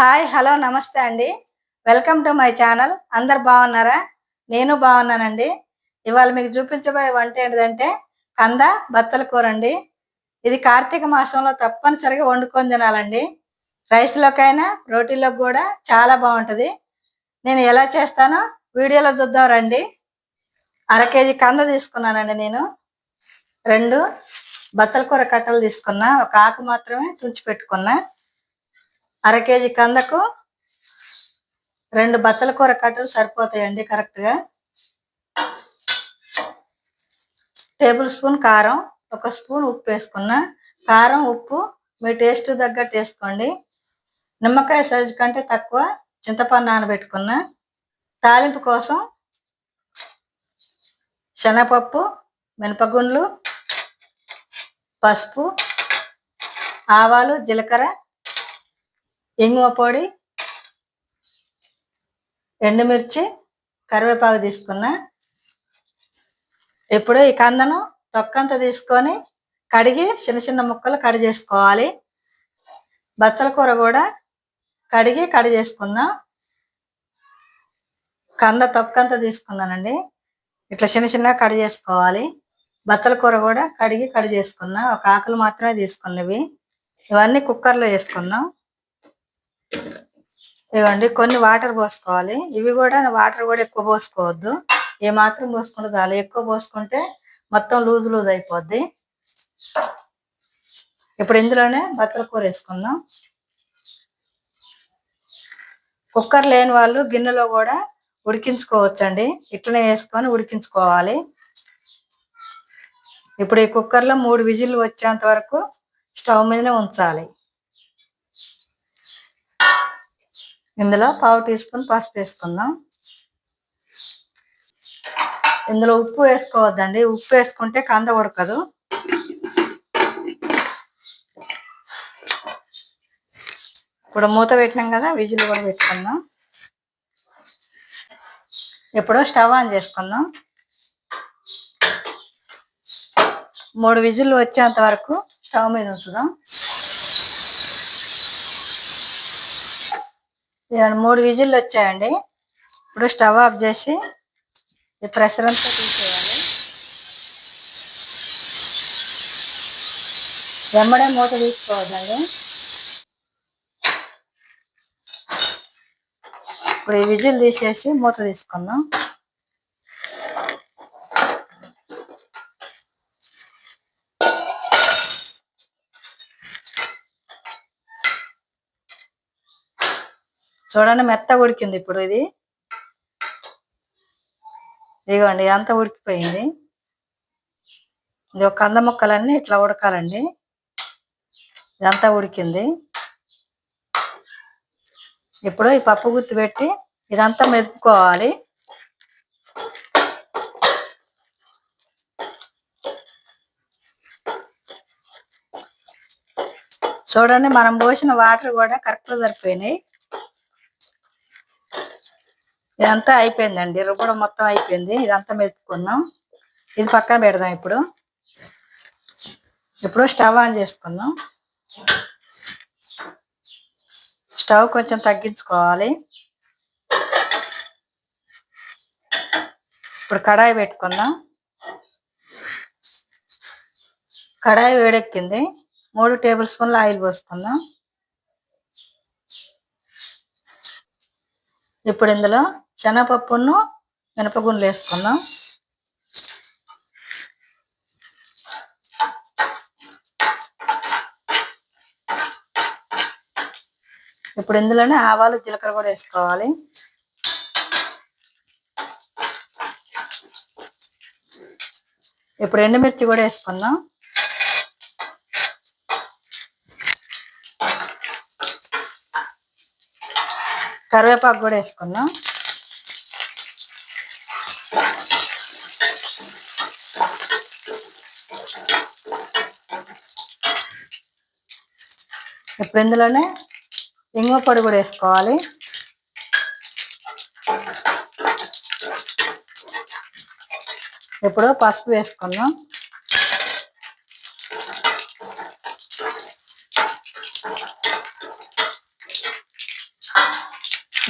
Hi hello namaste అండి. Welcome to my channel. అందరు బాగున్నారా? నేను బాగున్నానండి. ఇవాళ మీకు చూపించబోయే వంట ఏంటిదంటే కంద బత్తల కూర అండి. ఇది కార్తీక మాసంలో తప్పనిసరిగా వండుకొని తినాలండి. రైస్లోకైనా రోటీలోకి కూడా చాలా బాగుంటుంది. నేను ఎలా చేస్తానో వీడియోలో చూద్దాం రండి. అర కేజీ కంద తీసుకున్నానండి నేను. రెండు బత్తల కూర కట్టలు తీసుకున్నా. ఒక ఆకు మాత్రమే తుంచి పెట్టుకున్నా. అర కేజీ కందకు రెండు బత్తల కూర కట్టలు సరిపోతాయండి కరెక్ట్గా టేబుల్ స్పూన్ కారం ఒక స్పూన్ ఉప్పు వేసుకున్నా. కారం ఉప్పు మీ టేస్ట్ తగ్గట్టు వేసుకోండి. నిమ్మకాయ సైజు కంటే తక్కువ చింతపండు నానబెట్టుకున్నా. తాలింపు కోసం శనగపప్పు మినపగుండ్లు పసుపు ఆవాలు జీలకర్ర ఇంగువ పొడి ఎండుమిర్చి కరివేపాకు తీసుకున్నా. ఇప్పుడు ఈ కందను తొక్కంత తీసుకొని కడిగి చిన్న చిన్న ముక్కలు కడి చేసుకోవాలి. బత్తల కూర కూడా కడిగి కడి చేసుకుందాం. కంద తొక్కంత తీసుకున్నానండి. ఇట్లా చిన్న చిన్నగా కడి చేసుకోవాలి. బత్తల కూర కూడా కడిగి కడి చేసుకున్నా. ఒక ఆకులు మాత్రమే తీసుకున్నవి. ఇవన్నీ కుక్కర్లో వేసుకుందాం. ఇవ్వండి కొన్ని వాటర్ పోసుకోవాలి. ఇవి కూడా వాటర్ కూడా ఎక్కువ పోసుకోవద్దు. ఏ మాత్రం పోసుకుంటే చాలు. ఎక్కువ పోసుకుంటే మొత్తం లూజ్ లూజ్ అయిపోద్ది. ఇప్పుడు ఇందులోనే బత్తల కూర వేసుకుందాం. కుక్కర్ లేని వాళ్ళు గిన్నెలో కూడా ఉడికించుకోవచ్చండి. ఇట్లనే వేసుకొని ఉడికించుకోవాలి. ఇప్పుడు ఈ కుక్కర్లో మూడు విజిల్లు వచ్చేంత వరకు స్టవ్ మీదనే ఉంచాలి. ఇందులో పావు టీ స్పూన్ పసుపు వేసుకుందాం. ఇందులో ఉప్పు వేసుకోవద్దండి. ఉప్పు వేసుకుంటే కంద ఉడకదు. ఇప్పుడు మూత పెట్టినాం కదా విజిల్ కూడా పెట్టుకుందాం. ఇప్పుడు స్టవ్ ఆన్ చేసుకుందాం. మూడు విజిల్ వచ్చేంత వరకు స్టవ్ మీద ఉంచుదాం. మూడు విజిల్లు వచ్చాయండి. ఇప్పుడు స్టవ్ ఆఫ్ చేసి ఈ ప్రెషర్ అంతా తీసేయాలి. వెంబడే మూత తీసుకోవద్దండి. ఇప్పుడు ఈ విజిల్ తీసేసి మూత తీసుకుందాం. చూడండి మెత్త ఉడికింది ఇప్పుడు ఇది. ఇదిగోండి అంతా ఉడికిపోయింది. ఇది ఒక కంద ముక్కలన్నీ ఇట్లా ఉడకాలండి. ఇదంతా ఉడికింది. ఇప్పుడు ఈ పప్పు గుత్తి పెట్టి ఇదంతా మెదుపుకోవాలి. చూడండి మనం పోసిన వాటర్ కూడా కరెక్ట్గా సరిపోయినాయి. ఇదంతా అయిపోయిందండి. రుబ్బడం మొత్తం అయిపోయింది. ఇదంతా మెతుకున్నాం. ఇది పక్కన పెడదాం ఇప్పుడు. ఇప్పుడు స్టవ్ ఆన్ చేసుకుందాం. స్టవ్ కొంచెం తగ్గించుకోవాలి. ఇప్పుడు కడాయి పెట్టుకుందాం. కడాయి వేడెక్కింది. మూడు టేబుల్ స్పూన్ల ఆయిల్ పోసుకుందాం. ఇప్పుడు ఇందులో శనగపప్పును మినపగుండ్లు వేసుకుందాం. ఇప్పుడు ఇందులోనే ఆవాలు జీలకర్ర కూడా వేసుకోవాలి. ఇప్పుడు ఎండుమిర్చి కూడా వేసుకుందాం. కరివేపాకు కూడా వేసుకుందాం. ఇప్పుడు ఇందులోనే ఇంగువ పొడి కూడా వేసుకోవాలి. ఇప్పుడు పసుపు వేసుకుందాం.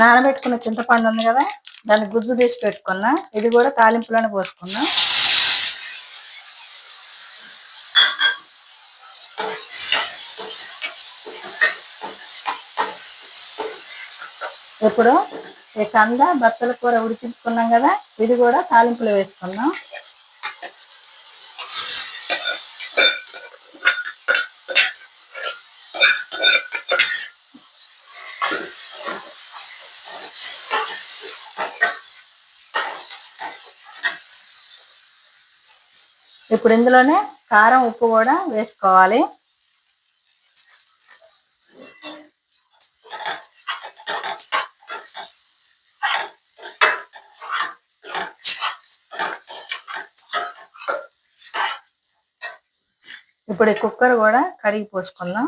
నానబెట్టుకున్న చింతపండు ఉంది కదా దాన్ని గుజ్జు తీసి పెట్టుకున్నా. ఇది కూడా తాలింపులోనే పోసుకున్నా ఇప్పుడు ఈ కంద బత్తల కూర ఉడికించుకున్నాం కదా ఇది కూడా తాలింపులో వేసుకున్నాం ఇప్పుడు ఇందులోనే కారం ఉప్పు కూడా వేసుకోవాలి. ఇప్పుడు ఈ కుక్కర్ కూడా కడిగి పోసుకుందాం.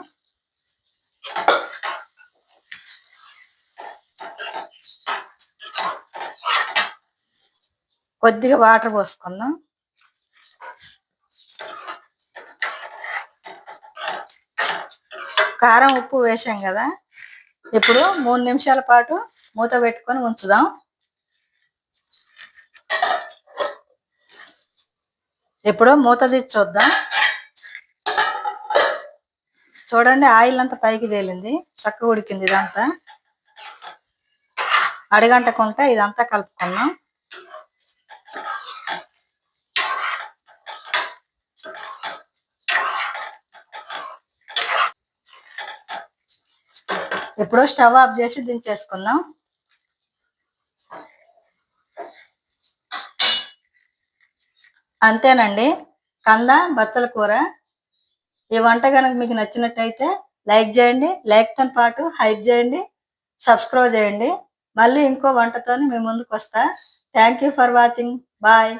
కొద్దిగా వాటర్ పోసుకుందాం. కారం ఉప్పు వేసాం కదా. ఇప్పుడు మూడు నిమిషాల పాటు మూత పెట్టుకొని ఉంచుదాం. ఇప్పుడు మూత తీసి చూద్దాం. చూడండి ఆయిల్ అంతా పైకి తేలింది. చక్కగా ఉడికింది ఇదంతా. అడగంటకుంటే ఇదంతా కలుపుకున్నాం ఇప్పుడు స్టవ్ ఆఫ్ చేసి దించేసుకుందాం. అంతేనండి. కంద బత్తల కూర. ఈ వంట కనుక మీకు నచ్చినట్టయితే లైక్ చేయండి లైక్తో పాటు హైప్ చేయండి సబ్స్క్రైబ్ చేయండి. మళ్ళీ ఇంకో వంటతో మీ ముందుకు వస్తా థ్యాంక్ ఫర్ వాచింగ్. బాయ్.